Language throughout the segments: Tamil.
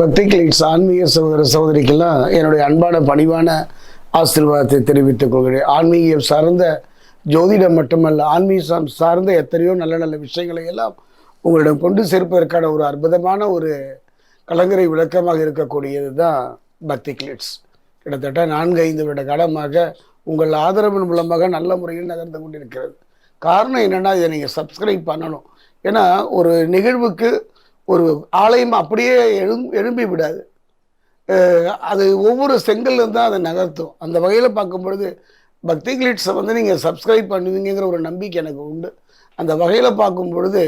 பக்தி கிளிட்ஸ் ஆன்மீக சகோதர சகோதரிக்கெல்லாம் என்னுடைய அன்பான பணிவான ஆசீர்வாதத்தை தெரிவித்துக் கொள்கிறேன். ஆன்மீகம் சார்ந்த ஜோதிடம் மட்டுமல்ல ஆன்மீகம் சார்ந்த எத்தனையோ நல்ல நல்ல விஷயங்களை எல்லாம் உங்களிடம் கொண்டு சேர்ப்பதற்கான ஒரு அற்புதமான ஒரு கலங்கரை விளக்கமாக இருக்கக்கூடியது தான் பக்தி கிளிட்ஸ். கிட்டத்தட்ட நான்கு ஐந்து வருட காலமாக உங்கள் ஆதரவின் மூலமாக நல்ல முறையில் நகர்ந்து கொண்டிருக்கிறது. காரணம் என்னென்னா இதை நீங்கள் சப்ஸ்கிரைப் பண்ணணும். ஏன்னா ஒரு நிகழ்வுக்கு ஒரு ஆலயம் அப்படியே எழும் எழும்பி விடாது. அது ஒவ்வொரு செங்கல்லும் தான் அதை நகர்த்தும். அந்த வகையில் பார்க்கும் பொழுது பக்தி கிளிட்ஸை வந்து நீங்கள் சப்ஸ்கிரைப் பண்ணுவீங்கிற ஒரு நம்பிக்கை எனக்கு உண்டு. அந்த வகையில் பார்க்கும் பொழுது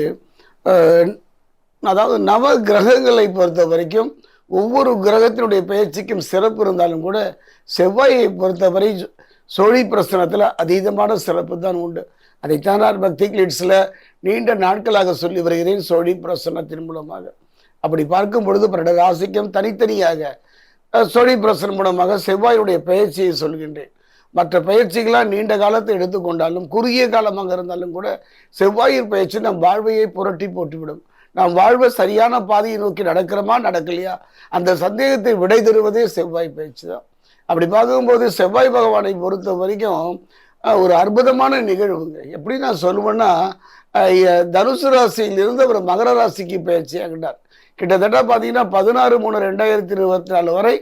அதாவது நவ கிரகங்களை பொறுத்த வரைக்கும் ஒவ்வொரு கிரகத்தினுடைய பயிற்சிக்கும் சிறப்பு இருந்தாலும் கூட செவ்வாயை பொறுத்தவரை சோழி பிரசனத்தில் அதீதமான சிறப்பு தான் உண்டு. அதைத்தான் நான் பக்தி கிளிட்ஸில் நீண்ட நாட்களாக சொல்லி வருகிறேன் சோழி பிரசன்னத்தின் மூலமாக. அப்படி பார்க்கும் பொழுது பன்னெண்டு ராசிக்கும் தனித்தனியாக சோழி பிரசனம் மூலமாக செவ்வாயுடைய பயிற்சியை சொல்கின்றேன். மற்ற பயிற்சிகளாக நீண்ட காலத்தை எடுத்துக்கொண்டாலும் குறுகிய காலமாக இருந்தாலும் கூட செவ்வாயின் பயிற்சி நம் வாழ்வையை புரட்டி போட்டுவிடும். நாம் வாழ்வை சரியான பாதையை நோக்கி நடக்கிறோமா நடக்கலையா? அந்த சந்தேகத்தை விடை தருவதே செவ்வாய் பயிற்சி தான். அப்படி பார்க்கும்போது செவ்வாய் பகவானை பொறுத்த வரைக்கும் ஒரு அற்புதமான நிகழ்வுங்க. எப்படி நான் சொல்லுவேன்னா தனுசு ராசியிலிருந்து அவர் மகர ராசிக்கு பயிற்சி ஆகிட்டார். கிட்டத்தட்ட பார்த்தீங்கன்னா பதினாறு மூணு ரெண்டாயிரத்தி இருபத்தி நாலு வரை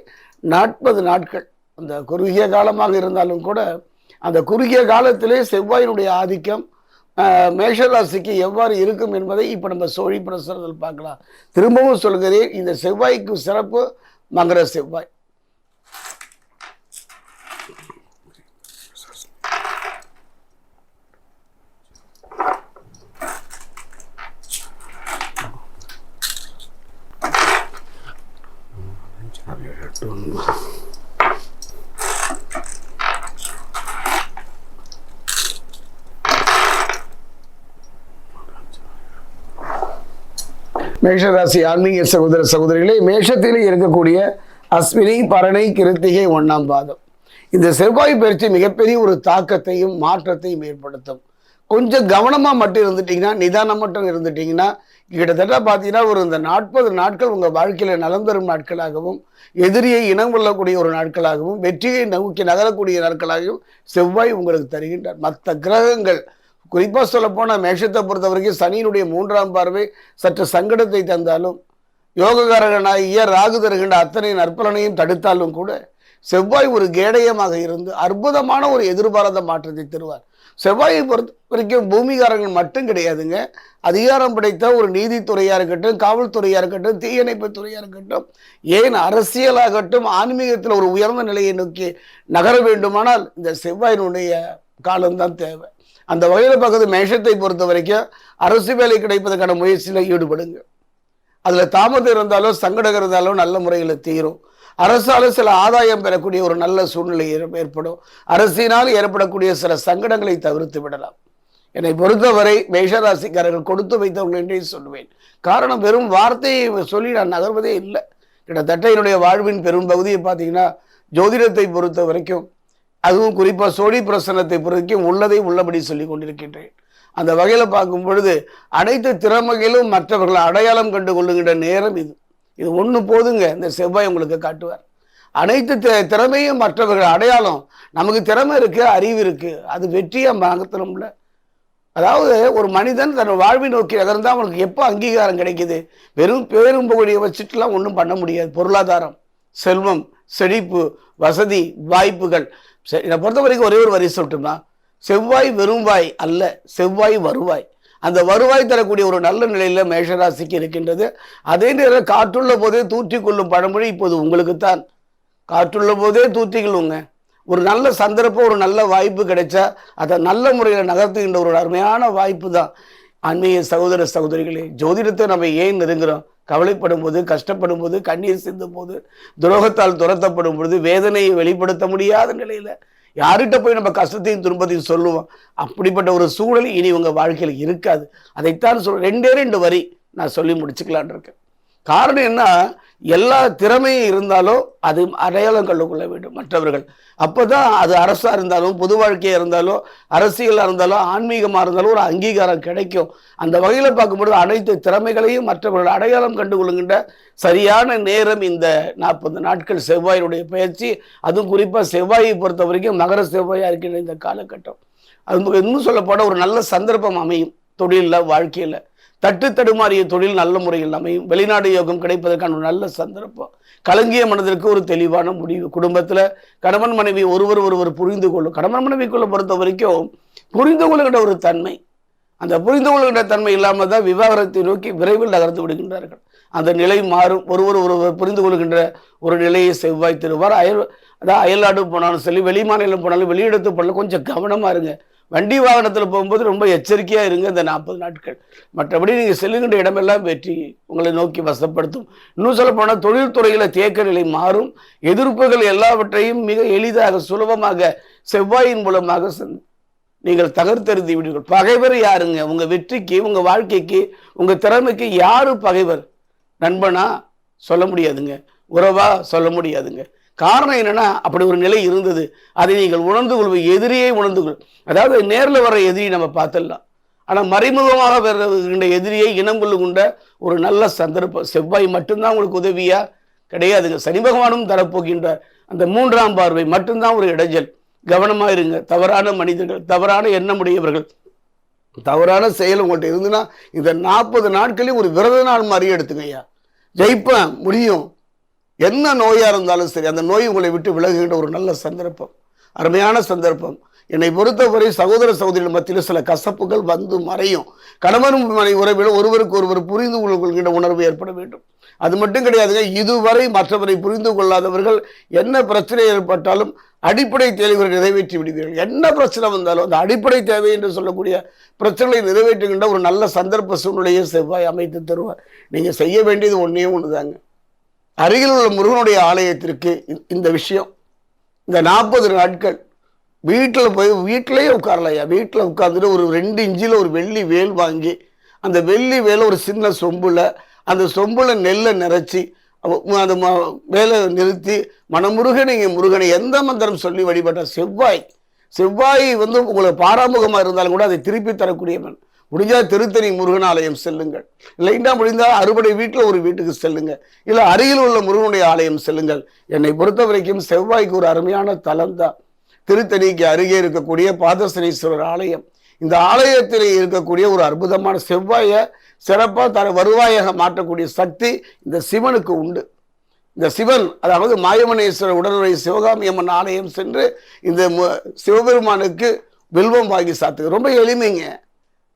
நாற்பது நாட்கள். அந்த குறுகிய காலமாக இருந்தாலும் கூட அந்த குறுகிய காலத்திலே செவ்வாயினுடைய ஆதிக்கம் மேஷராசிக்கு எவ்வாறு இருக்கும் என்பதை இப்போ நம்ம சோழி பிரசுரத்தில் பார்க்கலாம். திரும்பவும் சொல்கிறேன் இந்த செவ்வாய்க்கு சிறப்பு மகர செவ்வாய். மேஷராசி ஆன்மீக சகோதர சகோதரிகளே மேஷத்திலே இருக்கக்கூடிய அஸ்வினி பரணை கிருத்திகை ஒன்றாம் பாதம். இந்த செவ்வாய் பயிற்சி மிகப்பெரிய ஒரு தாக்கத்தையும் மாற்றத்தையும் ஏற்படுத்தும். கொஞ்சம் கவனமாக மட்டும் இருந்துட்டீங்கன்னா நிதானம் மட்டும் இருந்துட்டிங்கன்னா கிட்டத்தட்ட பார்த்தீங்கன்னா ஒரு இந்த நாற்பது நாட்கள் உங்கள் வாழ்க்கையில் நலம் தரும் நாட்களாகவும் எதிரியை இனம் கொள்ளக்கூடிய ஒரு நாட்களாகவும் வெற்றியை நோக்கி நகரக்கூடிய நாட்களாகவும் செவ்வாய் உங்களுக்கு தருகின்றார். மற்ற கிரகங்கள் குறிப்பாக சொல்லப்போனால் மேஷத்தை பொறுத்த வரைக்கும் சனியினுடைய மூன்றாம் பார்வை சற்று சங்கடத்தை தந்தாலும் யோககாரகனாகிய ராகு தருகின்ற அத்தனை நற்பலனையும் தடுத்தாலும் கூட செவ்வாய் ஒரு கேடயமாக இருந்து அற்புதமான ஒரு எதிர்பாராத மாற்றத்தை தருவார். செவ்வாயை பொறுத்த வரைக்கும் பூமிகாரங்கள் மட்டும் கிடையாதுங்க. அதிகாரம் படைத்த ஒரு நீதித்துறையாக இருக்கட்டும் காவல்துறையாக இருக்கட்டும் தீயணைப்பு துறையாக இருக்கட்டும் ஏன் அரசியலாகட்டும் ஆன்மீகத்தில் ஒரு உயர்ந்த நிலையை நோக்கி நகர வேண்டுமானால் இந்த செவ்வாயினுடைய காலம்தான் தேவை. அந்த வகையில் பக்கத்து மேஷத்தை பொறுத்த வரைக்கும் அரசு வேலை கிடைப்பதற்கான முயற்சியில் ஈடுபடுங்க. அதில் தாமதம் இருந்தாலும் சங்கடம் இருந்தாலும் நல்ல முறையில் தீரும். அரசால் சில ஆதாயம் பெறக்கூடிய ஒரு நல்ல சூழ்நிலை ஏற்ப- ஏற்படும். அரசினால் ஏற்படக்கூடிய சில சங்கடங்களை தவிர்த்து விடலாம். என்னை பொறுத்தவரை மேஷராசிக்காரர்கள் கொடுத்து வைத்தவர்கள் என்றே சொல்லுவேன் காரணம் வெறும் வார்த்தையை சொல்லி நான் நகர்வதே இல்லை. கிட்டத்தட்ட என்னுடைய வாழ்வின் பெரும் பகுதியை பார்த்தீங்கன்னா ஜோதிடத்தை பொறுத்த வரைக்கும் அதுவும் குறிப்பாக சோழி பிரசன்னத்தை பொறுத்தையும் உள்ளதை உள்ளபடி சொல்லி கொண்டிருக்கின்றேன். அந்த வகையில் பார்க்கும் பொழுது அனைத்து திறமைகளும் மற்றவர்களை அடையாளம் கண்டு கொள்ளுகின்ற நேரம் இது. இது ஒன்று போதுங்க. இந்த செவ்வாய் உங்களுக்கு காட்டுவார். அனைத்து திறமையும் மற்றவர்கள் அடையாளம். நமக்கு திறமை இருக்குது அறிவு இருக்குது அது வெற்றியாக மாற்றணும்ல அதாவது ஒரு மனிதன் தன் வாழ்வை நோக்கி நகர்ந்தால் அவனுக்கு எப்போ அங்கீகாரம் கிடைக்குது? வெறும் பேரும் புகழியை வச்சுட்டுலாம் ஒன்றும் பண்ண முடியாது. பொருளாதாரம் செல்வம் செழிப்பு வசதி வாய்ப்புகள். சரி என்னை பொறுத்த வரைக்கும் ஒரே ஒரு வரி சொல்லட்டுமா செவ்வாய் வெறும் வாய் அல்ல செவ்வாய் வருவாய். அந்த வருவாய் தரக்கூடிய ஒரு நல்ல நிலையில் மேஷராசிக்கு இருக்கின்றது. அதே நேரம் காற்றுள்ள போதே தூற்றி கொள்ளும் பழமொழி இப்போது உங்களுக்குத்தான். காற்றுள்ள போதே தூற்றிக்கொள்ளுங்க ஒரு நல்ல சந்தர்ப்பம் ஒரு நல்ல வாய்ப்பு கிடைச்சா அதை நல்ல முறையில் நகர்த்துகின்ற ஒரு அருமையான வாய்ப்பு தான். அண்மைய சகோதர சகோதரிகளே ஜோதிடத்தை நம்ம ஏன் நெருங்குறோம்? கவலைப்படும் போது கஷ்டப்படும் போது கண்ணீர் சிந்தும் போது துரோகத்தால் துரத்தப்படும் பொழுது வேதனையை வெளிப்படுத்த முடியாத நிலையில் யார்கிட்ட போய் நம்ம கஷ்டத்தையும் துன்பத்தையும் சொல்லுவோம்? அப்படிப்பட்ட ஒரு சூழல் இனி உங்கள் வாழ்க்கையில் இருக்காது. அதைத்தான் சொல் ரெண்டே ரெண்டு வரி நான் சொல்லி முடிச்சுக்கலான் இருக்கேன். காரணம் என்ன? எல்லா திறமையும் இருந்தாலும் அது அடையாளம் கண்டுகொள்ள வேண்டும் மற்றவர்கள். அப்போ தான் அது அரசாக இருந்தாலும் பொது வாழ்க்கையாக இருந்தாலும் அரசியலாக இருந்தாலும் ஆன்மீகமாக இருந்தாலும் ஒரு அங்கீகாரம் கிடைக்கும். அந்த வகையில் பார்க்கும்பொழுது அனைத்து திறமைகளையும் மற்றவர்கள் அடையாளம் கண்டுகொள்ளுகின்ற சரியான நேரம் இந்த நாற்பது நாட்கள் செவ்வாயினுடைய பயிற்சி. அதுவும் குறிப்பாக செவ்வாயை பொறுத்த வரைக்கும் மகர செவ்வாயாக இருக்கின்ற இந்த காலகட்டம். அது இன்னும் சொல்லப்போன ஒரு நல்ல சந்தர்ப்பம் அமையும் தொழிலில் வாழ்க்கையில். தட்டு தடுமாறிய தொழில் நல்ல முறையில் அமையும். வெளிநாடு யோகம் கிடைப்பதற்கான ஒரு நல்ல சந்தர்ப்பம். கலங்கிய மனதிற்கு ஒரு தெளிவான முடிவு. குடும்பத்தில் கணவன் மனைவி ஒருவர் ஒருவர் புரிந்து கொள்ளும். கணவன் மனைவிக்குள்ள பொறுத்த வரைக்கும் புரிந்து கொள்கின்ற ஒரு தன்மை. அந்த புரிந்து கொள்கின்ற தன்மை இல்லாமல் தான் விவாகரத்தை நோக்கி விரைவில் நகர்ந்து விடுகின்றார்கள். அந்த நிலை மாறும். ஒருவர் ஒருவர் புரிந்து கொள்கின்ற ஒரு நிலையை செவ்வாய் தருவார். அயல் அதாவது அயல்நாடு போனாலும் சரி வெளி மாநிலம் போனாலும் வெளியிடத்து போனாலும் கொஞ்சம் கவனமாக இருங்க. வண்டி வாகனத்தில் போகும்போது ரொம்ப எச்சரிக்கையாக இருங்க இந்த நாற்பது நாட்கள். மற்றபடி நீங்கள் செல்லுகின்ற இடமெல்லாம் வெற்றி உங்களை நோக்கி வசப்படுத்தும். இன்னும் சொல்ல போனால் தொழில்துறையில் தேக்க நிலை மாறும். எதிர்ப்புகள் எல்லாவற்றையும் மிக எளிதாக சுலபமாக செவ்வாயின் மூலமாக நீங்கள் தகர்த்தெறிந்து விடுவீர்கள். பகைவர் யாருங்க? உங்கள் வெற்றிக்கு உங்கள் வாழ்க்கைக்கு உங்கள் திறமைக்கு யாரு பகைவர்? நண்பனா? சொல்ல முடியாதுங்க. உறவா? சொல்ல முடியாதுங்க. காரணம் என்னென்னா அப்படி ஒரு நிலை இருந்தது. அதை நீங்கள் உணர்ந்து கொள்வது எதிரியை உணர்ந்து கொள். அதாவது நேரில் வர எதிரி நம்ம பார்த்துடலாம். ஆனால் மறைமுகமாக வருகின்ற எதிரியை இனம் கொள்ளுகின்ற ஒரு நல்ல சந்தர்ப்பம் செவ்வாய் மட்டும்தான் உங்களுக்கு உதவியாக கிடையாதுங்க. சனி பகவானும் தரப்போகின்ற அந்த மூன்றாம் பார்வை மட்டும்தான் ஒரு இடைஞ்சல். கவனமாக இருங்க. தவறான மனிதர்கள் தவறான எண்ணமுடையவர்கள் தவறான செயல் உங்கள்கிட்ட இருந்துன்னா இந்த நாற்பது நாட்களையும் ஒரு விரத நாள் மாதிரி எடுத்துங்க ஐயா. ஜெயிப்பேன். முடியும். என்ன நோயாக இருந்தாலும் சரி அந்த நோய் உங்களை விட்டு விலகுகின்ற ஒரு நல்ல சந்தர்ப்பம். அருமையான சந்தர்ப்பம். என்னை பொறுத்தவரை சகோதர சகோதரிகள் மத்தியில் சில கசப்புகள் வந்து மறையும். கணவன் மனை உறவில் ஒருவருக்கு ஒருவர் புரிந்து கொள்கின்ற உணர்வு ஏற்பட வேண்டும். அது மட்டும் கிடையாதுங்க இதுவரை மற்றவரை புரிந்து கொள்ளாதவர்கள் என்ன பிரச்சனை ஏற்பட்டாலும் அடிப்படை தேவைகளை நிறைவேற்றி விடுவீர்கள். என்ன பிரச்சனை வந்தாலும் அந்த அடிப்படை தேவை என்று சொல்லக்கூடிய பிரச்சனைகளை நிறைவேற்றுகின்ற ஒரு நல்ல சந்தர்ப்ப சூழ்நிலையை செவ்வாய் அமைத்து தருவார். நீங்கள் செய்ய வேண்டியது ஒன்றே ஒன்று தாங்க அருகில் உள்ள முருகனுடைய ஆலயத்திற்கு இந்த- இந்த விஷயம். இந்த நாற்பது நாட்கள் வீட்டில் போய் வீட்டிலேயே உட்காரலையா வீட்டில் உட்காந்துட்டு ஒரு ரெண்டு இஞ்சியில் ஒரு வெள்ளி வேல் வாங்கி அந்த வெள்ளி வேலை ஒரு சின்ன சொம்புல அந்த சொம்புல நெல்லை நிறச்சி அந்த ம- வேலை நிறுத்தி மனமுருக நீங்கள் முருகனை எந்த மந்திரம் சொல்லி வழிபட்ட செவ்வாய். செவ்வாய் வந்து உங்களுக்கு பாராமுகமாக இருந்தாலும் கூட அதை திருப்பி தரக்கூடியவன். முடிஞ்சால் திருத்தணி முருகன் ஆலயம் செல்லுங்கள் இல்லைன்னா முடிந்தால் அறுபடை வீட்டில் ஒரு வீட்டுக்கு செல்லுங்கள். இல்லை அருகில் உள்ள முருகனுடைய ஆலயம் செல்லுங்கள். என்னை பொறுத்த வரைக்கும் செவ்வாய்க்கு ஒரு அருமையான தலம் தான் திருத்தணிக்கு அருகே இருக்கக்கூடிய பாதசனீஸ்வரர் ஆலயம். இந்த ஆலயத்தில் இருக்கக்கூடிய ஒரு அற்புதமான செவ்வாயை சிறப்பாக தர வருவாயாக மாற்றக்கூடிய சக்தி இந்த சிவனுக்கு உண்டு. இந்த சிவன் அதாவது மாயமனேஸ்வரர் உடனுரை சிவகாமி அம்மன் ஆலயம் சென்று இந்த மு- சிவபெருமானுக்கு வில்வம் வாங்கி சாத்து ரொம்ப எளிமைங்க.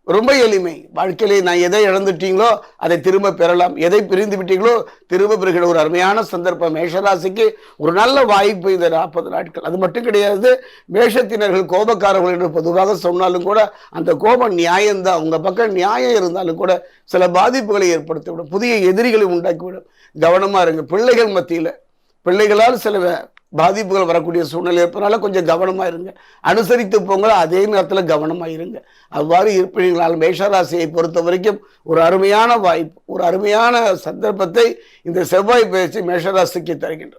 ரொம்ப எளிமை. வாழ்க்கையிலே நான் எதை இழந்துட்டீங்களோ அதை திரும்ப பெறலாம். எதை பிரிந்து விட்டீங்களோ திரும்ப பெறுகிற ஒரு அருமையான சந்தர்ப்பம். மேஷராசிக்கு ஒரு நல்ல வாய்ப்பு இந்த நாற்பது நாட்கள். அது மட்டும் கிடையாது மேஷத்தினர்கள் கோபக்காரர்கள் என்று பொதுவாக சொன்னாலும் கூட அந்த கோபம் நியாயம்தான். உங்கள் பக்கம் நியாயம் இருந்தாலும் கூட சில பாதிப்புகளை ஏற்படுத்திவிடும். புதிய எதிரிகளை உண்டாக்கிவிடும். கவனமாக இருங்க. பிள்ளைகள் மத்தியில். பிள்ளைகளால் சில வே- பாதிப்புகள் வரக்கூடிய சூழ்நிலை இருப்பதனால கொஞ்சம் கவனமாக இருங்க. அனுசரித்து போங்க அதே நேரத்தில் கவனமாக இருங்க. அவ்வாறு இருப்பீங்களால் மேஷராசியை பொறுத்த வரைக்கும் ஒரு அருமையான வாய்ப்பு ஒரு அருமையான சந்தர்ப்பத்தை இந்த செவ்வாய் பயிற்சி மேஷராசிக்கு தருகின்றது.